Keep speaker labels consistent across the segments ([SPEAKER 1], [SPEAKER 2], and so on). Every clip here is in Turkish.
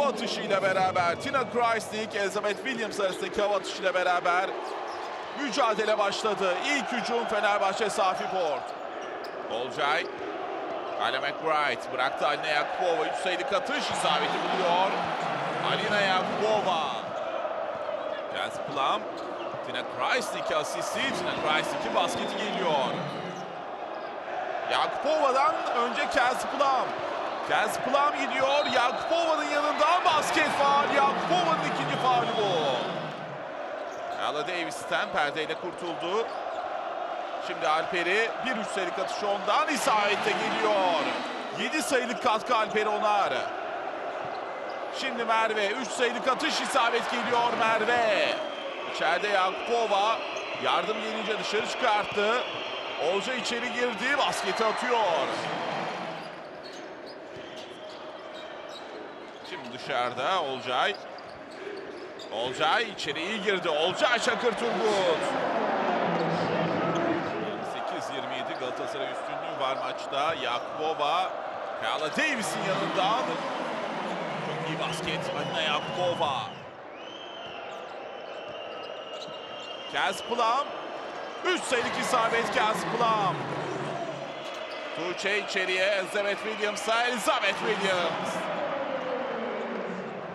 [SPEAKER 1] hava atışıyla beraber Tina Kreisnik, Elizabeth Williams arasındaki hava atışıyla beraber mücadele başladı. İlk hücum Fenerbahçe Safi Port. Olcay. Kyle McBride bıraktı Alina Yakupova. 3 sayılık atış isabeti buluyor. Alina Yakupova. Jens Plum. Tina Kreisnik asisti. Tina Kreisnik'in basketi geliyor. Yakupova'dan önce Kels Plum. Kels Plum gidiyor. Yakupova'nın Ella Davis'ten perdeyle kurtuldu. Şimdi Alper'i bir sayılık atışı ondan isabette geliyor. 7 sayılık katkı Alper Onar. Şimdi Merve 3 sayılık atış isabet geliyor Merve. İçeride Yakupova yardım gelince dışarı çıkarttı. Olca içeri girdi basketi atıyor. Şimdi dışarıda Olcay. Olcay içeri iyi girdi. Olcay Çakır Turgut. 28-27 Galatasaray üstünlüğü var maçta. Yakupova, Kayla Davis'in yanından. Çok iyi basket. Alina Yakupova. Kaz Plum. 3 sayılık isabet Kaz Plum. Tuğçe içeriye Elizabeth Williams'a Elizabeth Williams.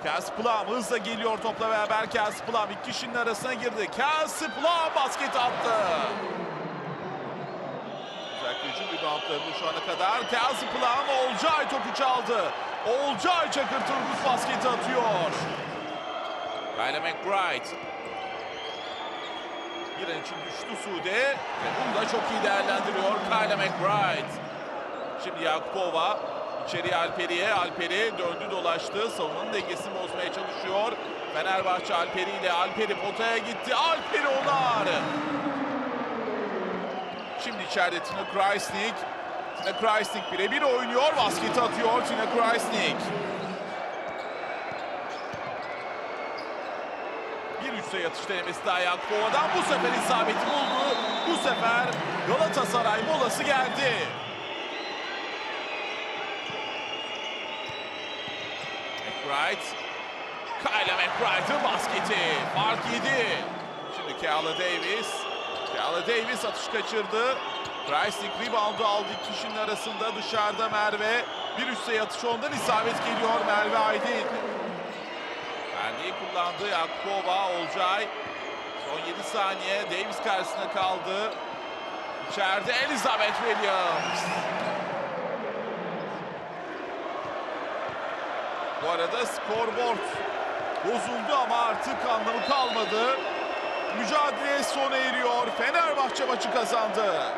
[SPEAKER 1] Kaz Plum hızla geliyor topla beraber Kaz Plum iki kişinin arasına girdi. Kaz Plum basket attı. Özellikle hücum reboundlarını şu ana kadar Kaz Plum Olcay topu çaldı. Olcay Çakır Turgut basketi atıyor. Kyle McBride. Bir an için düştü Sude ve bunu da çok iyi değerlendiriyor Kyle McBride. Şimdi Yakupova içeriye Alperi'ye. Alperi döndü dolaştı. Savunmanın dengesini bozmaya çalışıyor. Fenerbahçe Alperi ile Alperi potaya gitti. Alperi onar. Şimdi içeride Tina Kreisnik. Tina Kreisnik birebir oynuyor. Basketi atıyor Tina Kreisnik. Bir üç sayı atış denemesi daha Yakupova'dan. Bu sefer isabeti buldu. Bu sefer Galatasaray molası geldi. McBride. Kyle McBride'ın basketi. Fark yedi. Şimdi Keala Davis. Keala Davis atış kaçırdı. Kreisnik reboundu aldı iki kişinin arasında. Dışarıda Merve. Bir üst sayı atışı ondan isabet geliyor Merve Aydın. Perdeyi kullandı Yakupova, Olcay. Son 7 saniye Davis karşısına kaldı. İçeride Elizabeth Williams. Bu arada scoreboard bozuldu ama artık anlamı kalmadı. Mücadele sona eriyor. Fenerbahçe maçı kazandı.